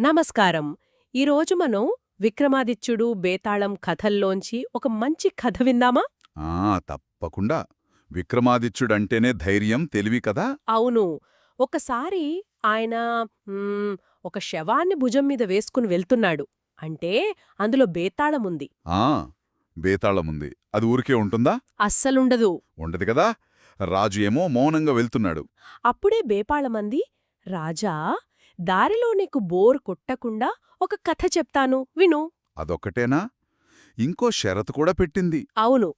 నమస్కారం. ఈరోజు మనం విక్రమాదిత్యుడు బేతాళం కథల్లోంచి ఒక మంచి కథ విందామా? ఆ తప్పకుండా. విక్రమాదిత్యుడంటేనే ధైర్యం తెలివి కదా? అవును. ఒకసారి ఆయన ఒక శవాన్ని భుజం మీద వేసుకుని వెళ్తున్నాడు. అంటే అందులో బేతాళముంది ఆ బేతాళముంది అది ఊరికే ఉంటుందా? అస్సలుండదు. ఉండదు కదా? రాజు ఏమో మౌనంగా వెళ్తున్నాడు. అప్పుడే బేపాళమంది రాజా దారిలో నీకు బోర్ కొట్టకుండా ఒక కథ చెప్తాను విను. అదొక్కటేనా? ఇంకో షరతు కూడా పెట్టింది. అవును.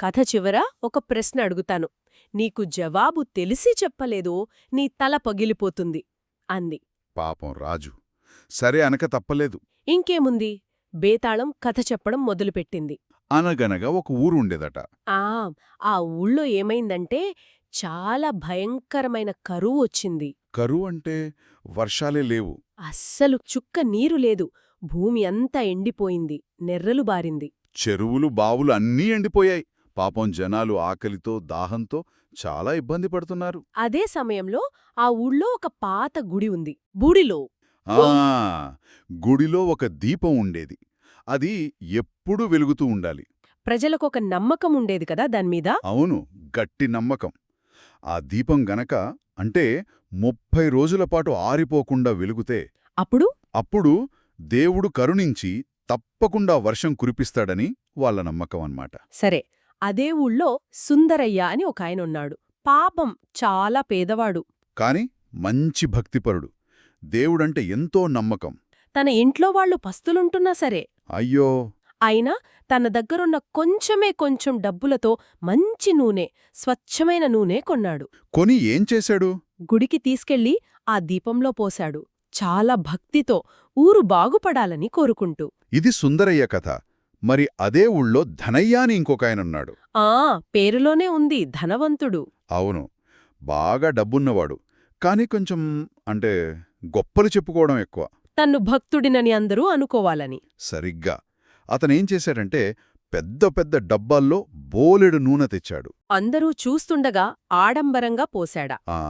కథ చివర ఒక ప్రశ్న అడుగుతాను. నీకు జవాబు తెలిసి చెప్పలేదో నీ తల పగిలిపోతుంది అంది. పాపం రాజు. సరే అనక తప్పలేదు. ఇంకేముంది? బేతాళం కథ చెప్పడం మొదలుపెట్టింది. అనగనగా ఒక ఊరు ఉండేదట. ఆ ఆ ఊళ్ళో ఏమైందంటే చాలా భయంకరమైన కరువు వచ్చింది. కరువు అంటే వర్షాలే లేవు. అస్సలు చుక్క నీరు లేదు. భూమి అంతా ఎండిపోయింది. నెర్రలు బారింది. చెరువులు బావులు అన్నీ ఎండిపోయాయి. పాపం జనాలు ఆకలితో దాహంతో చాలా ఇబ్బంది పడుతున్నారు. అదే సమయంలో ఆ ఊళ్ళో ఒక పాత గుడి ఉంది. బూడిలో. ఆ గుడిలో ఒక దీపం ఉండేది. అది ఎప్పుడూ వెలుగుతూ ఉండాలి. ప్రజలకొక నమ్మకం ఉండేది కదా దాన్మీద అవును గట్టి నమ్మకం. ఆ దీపం గనక అంటే ముప్పై రోజుల పాటు ఆరిపోకుండా వెలుగుతే అప్పుడు? అప్పుడు దేవుడు కరుణించి తప్పకుండా వర్షం కురిపిస్తాడని వాళ్ళ నమ్మకం అన్నమాట. సరే అదే ఊళ్ళో సుందరయ్య అని ఒక ఆయన ఉన్నాడు. పాపం చాలా పేదవాడు. కాని మంచి భక్తిపరుడు. దేవుడంటే ఎంతో నమ్మకం. తన ఇంట్లో వాళ్ళు పస్తులుంటున్నా సరే. అయ్యో! అయినా తన దగ్గరున్న కొంచెమే కొంచెం డబ్బులతో మంచి నూనె స్వచ్ఛమైన నూనె కొన్నాడు. కొని ఏం చేశాడు? గుడికి తీసుకెళ్ళి ఆ దీపంలో పోశాడు. చాలా భక్తితో ఊరు బాగుపడాలని కోరుకుంటూ. ఇది సుందరయ్య కథ. మరి అదే ఊళ్ళో ధనయ్య అని ఇంకొకాయనున్నాడు. ఆ పేరులోనే ఉంది ధనవంతుడు. అవును. బాగా డబ్బున్నవాడు. కాని కొంచెం అంటే గొప్పలు చెప్పుకోవడం ఎక్కువ. తన్ను భక్తుడినని అందరూ అనుకోవాలని. సరిగ్గా. అతనేం చేశాడంటే పెద్ద పెద్ద డబ్బాల్లో బోలెడు నూనె తెచ్చాడు. అందరూ చూస్తుండగా ఆడంబరంగా పోశాడా? ఆ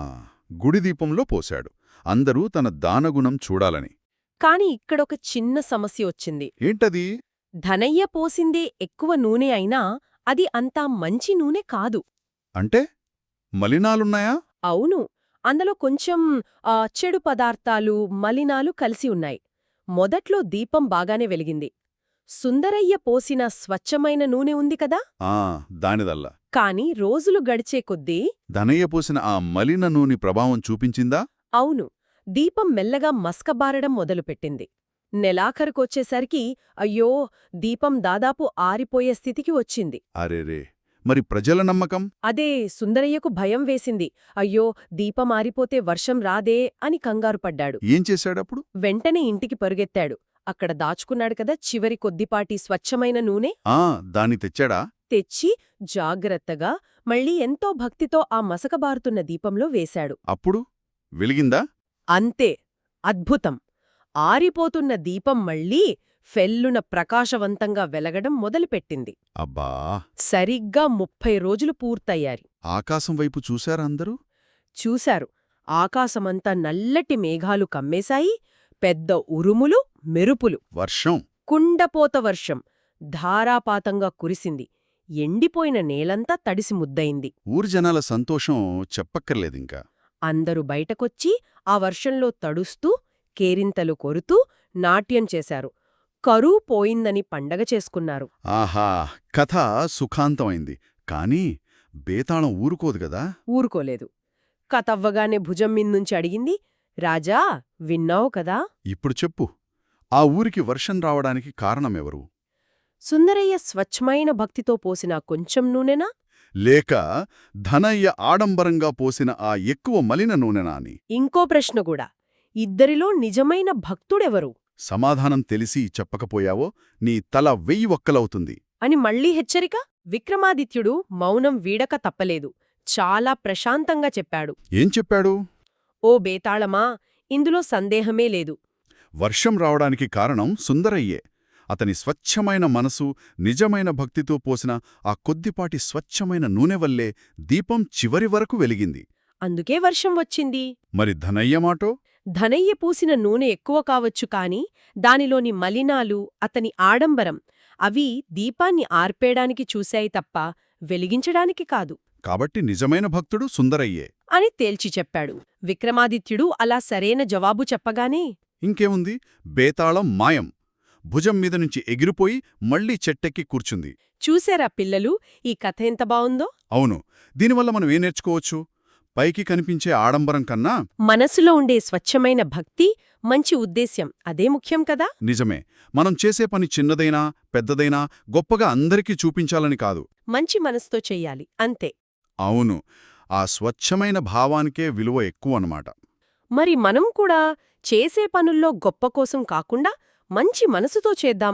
గుడి దీపంలో పోశాడు. అందరూ తన దానగుణం చూడాలని. కాని ఇక్కడొక చిన్న సమస్య వచ్చింది. ఏంటది? ధనయ్య పోసిందే ఎక్కువ నూనె అయినా అది అంతా మంచి నూనె కాదు. అంటే? మలినాలున్నాయా? అవును. అందులో కొంచెం చెడు పదార్థాలు మలినాలు కలిసి ఉన్నాయి. మొదట్లో దీపం బాగానే వెలిగింది. సుందరయ్య పోసిన స్వచ్ఛమైన నూనె ఉంది కదా? ఆ దానిదల్లా. కాని రోజులు గడిచే కొద్దీ ధనయ్య పోసిన ఆ మలిన నూనె ప్రభావం చూపించిందా? అవును. దీపం మెల్లగా మస్కబారడం మొదలుపెట్టింది. నెలాఖరుకొచ్చేసరికి అయ్యో దీపం దాదాపు ఆరిపోయే స్థితికి వచ్చింది. అరేరే! మరి ప్రజల నమ్మకం? అదే సుందరయ్యకు భయం వేసింది. అయ్యో దీపం ఆరిపోతే వర్షం రాదే అని కంగారుపడ్డాడు. ఏం చేశాడప్పుడు? వెంటనే ఇంటికి పరుగెత్తాడు. అక్కడ దాచుకున్నాడు కదా చివరి కొద్దిపాటి స్వచ్ఛమైన నూనె? ఆ దాన్ని తెచ్చాడా? తెచ్చి జాగ్రత్తగా మళ్ళీ ఎంతో భక్తితో ఆ మసకబారుతున్న దీపంలో వేశాడు. అప్పుడు వెలిగిందా? అంతే అద్భుతం. ఆరిపోతున్న దీపం మళ్ళీ ఫెల్లున ప్రకాశవంతంగా వెలగడం మొదలుపెట్టింది. అబ్బా! సరిగ్గా ముప్పై రోజులు పూర్తయ్యారి ఆకాశం వైపు చూశారా అందరూ? చూశారు. ఆకాశమంతా నల్లటి మేఘాలు కమ్మేశాయి. పెద్ద ఉరుములు మెరుపులు. వర్షం. కుండపోత వర్షం ధారాపాతంగా కురిసింది. ఎండిపోయిన నేలంతా తడిసి ముద్దయింది. ఊరి జనాల సంతోషం చెప్పక్కర్లేదింకా. అందరూ బయటకొచ్చి ఆ వర్షంలో తడుస్తూ కేరింతలు కొరుతూ నాట్యం చేశారు. కరువు పోయిందని పండగ చేసుకున్నారు. ఆహా! కథ సుఖాంతమైంది. కాని బేతాళం ఊరుకోదు గదా ఊరుకోలేదు. కతవ్వగానే భుజం మిందుంచి అడిగింది రాజా విన్నావు కదా? ఇప్పుడు చెప్పు. ఆ ఊరికి వర్షం రావడానికి కారణమెవరు? సుందరయ్య స్వచ్ఛమైన భక్తితో పోసిన కొంచెం నూనెనా? లేక ధనయ్య ఆడంబరంగా పోసిన ఆ ఎక్కువ మలిన నూనెనా అని? ఇంకో ప్రశ్న కూడా. ఇద్దరిలో నిజమైన భక్తుడెవరు? సమాధానం తెలిసి చెప్పకపోయావో నీ తల వెయ్యి ఒక్కలవుతుంది. అని మళ్ళీ హెచ్చరిక? విక్రమాదిత్యుడు మౌనం వీడక తప్పలేదు. చాలా ప్రశాంతంగా చెప్పాడు. ఏం చెప్పాడు? ఓ బేతాళమా ఇందులో సందేహమే లేదు. వర్షం రావడానికి కారణం సుందరయ్యే. అతని స్వచ్ఛమైన మనసు నిజమైన భక్తితో పోసిన ఆ కొద్దిపాటి స్వచ్ఛమైన నూనె వల్లే దీపం చివరి వరకు వెలిగింది. అందుకే వర్షం వచ్చింది. మరి ధనయ్య మాటో? ధనయ్య పూసిన నూనె ఎక్కువ కావచ్చు కాని దానిలోని మలినాలు అతని ఆడంబరం అవి దీపాన్ని ఆర్పేయడానికి చూశాయి తప్ప వెలిగించడానికి కాదు. కాబట్టి నిజమైన భక్తుడు సుందరయ్యే. అని తేల్చి చెప్పాడు. విక్రమాదిత్యుడు అలా సరైన జవాబు చెప్పగానే ఇంకేముంది? బేతాళం మాయం. భుజం మీద నుంచి ఎగిరిపోయి మళ్ళీ చెట్టెక్కి కూర్చుంది. చూశారా పిల్లలు? ఈ కథ ఎంత బావుందో? అవును. దీనివల్ల మనం ఏం నేర్చుకోవచ్చు? పైకి కనిపించే ఆడంబరం కన్నా మనసులో ఉండే స్వచ్ఛమైన భక్తి మంచి ఉద్దేశ్యం. అదే ముఖ్యం కదా? నిజమే. మనం చేసే పని చిన్నదైనా పెద్దదైనా గొప్పగా అందరికీ చూపించాలని కాదు. మంచి మనసుతో చెయ్యాలి. అంతే. అవును. ఆ స్వచ్ఛమైన భావానికే విలువ ఎక్కువన్నమాట. మరి మనం కూడా చేసే పనుల్లో గొప్ప కోసం కాకుండా మంచి మనసుతో చేద్దామా